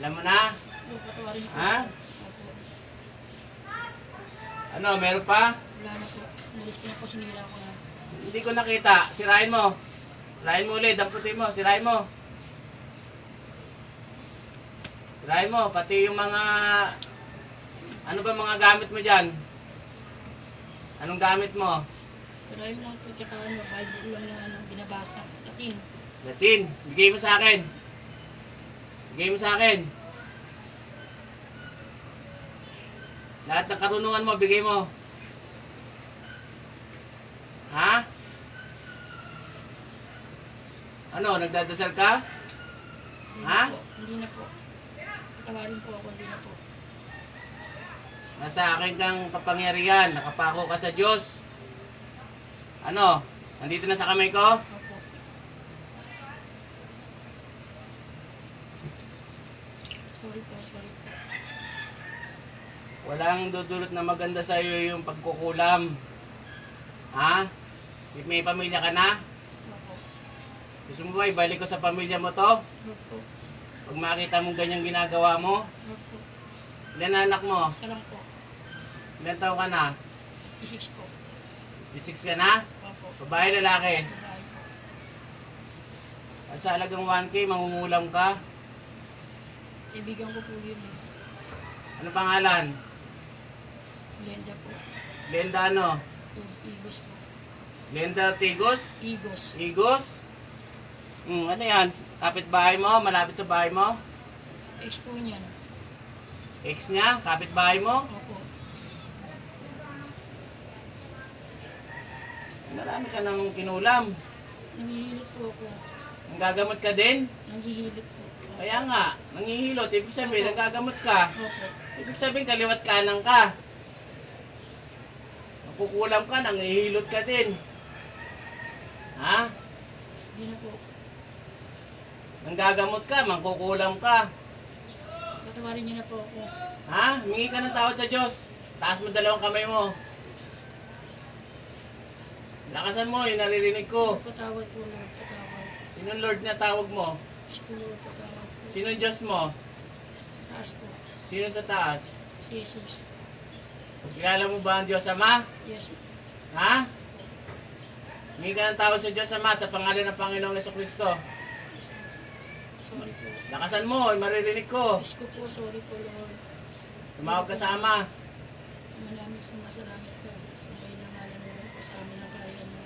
Alam mo na? Ha? Ano, meron pa? Wala na po. Nalis ko na po, sinira ko na. Hindi ko nakita. Sirain mo. Sirain mo ulit. Damputin mo. Sirain mo. Sirain mo. Pati yung mga... Ano ba mga gamit mo dyan? Anong gamit mo? Pero yun lang po, tsaka ano, Bible lang na ano, binabasa. Latin. Latin. Bigay mo sa akin. Mo sa akin. Lahat ng karunungan mo, bigay mo. Ha? Ano, nagdadasal ka? Hindi Ha? na po. Hindi na po. Patawarin po ako, hindi na po. Nasa akin kang kapangyarihan, nakapako ka sa Diyos. Ano? Nandito na sa kamay ko? Opo. Sorry po, sorry po. Walang dudulot na maganda sa iyo yung pagkukulam. Ha? May pamilya ka na? Opo. Gusto mo ba ibalik ko sa pamilya mo to? Opo. Pag makita mong ganyang ginagawa mo? Opo. Ilan anak mo? Isa lang po. Ilan taon ka na? Isix po. 16 ka na? Opo. Babae, lalaki? Babae po. Sa alagang 1K, mangungulam ka? Ibigan ko po yun eh. Ano pangalan? Glenda po. Lenda ano? Igos po. Lenda Tigos? Igos. Igos? Hmm, ano yan? Kapit bahay mo? Malapit sa bahay mo? Ex po niyan. Ex niya? Kapit bahay mo? Opo. Marami ka nang kinulam. Nangihilot po ako. Ang gagamot ka din? Nangihilot po. Kaya nga, nangihilot. Ibig sabihin, nagagamot ka. Ibig sabihin, kaliwat kanan ka. Nakukulam ka, nangihilot ka din. Ha? Hindi na po. Nanggagamot ka, mangkukulam ka. Patawarin niyo na po ako. Ha? Humingi ka ng tawad sa Diyos. Taas mo dalawang kamay mo. Lakasan mo, yung naririnig ko. Patawad po Lord. Patawad. Sinong Lord na tawag mo? Diyos Lord. Po. Sinong Diyos mo? Taas po. Sino sa taas? Si Jesus. Kilala mo ba ang Diyos Ama? Yes. Ha? Humingi ka ng tawad sa Diyos Ama sa pangalan ng Panginoong Yeso Kristo. Sorry po. Lakasan mo, maririnig ko. Diyos ko po. Sorry po Lord. Tumawag ka sa Ama. Maraming sumasalamat po. Sa may nangalan mo lang po sa amin ang kaya mo.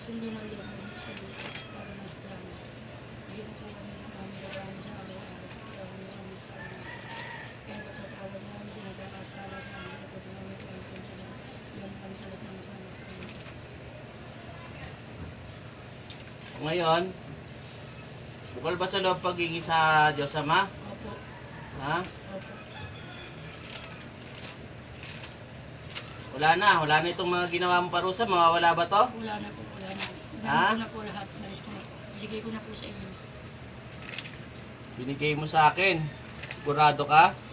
Sundin ang mo sa lupa para mas salamat. Ngayon bukal ba sa loob pagiging sa Diyos Ama? Opo. Ha? Opo. Wala na, wala na itong mga ginawa mong parusa, mawawala ba to? Wala na po. Wala na. Ha? Ko na po lahat. Nalis ko na po. Ibigay ko na po sa inyo. Binigay mo sa akin. Sigurado ka?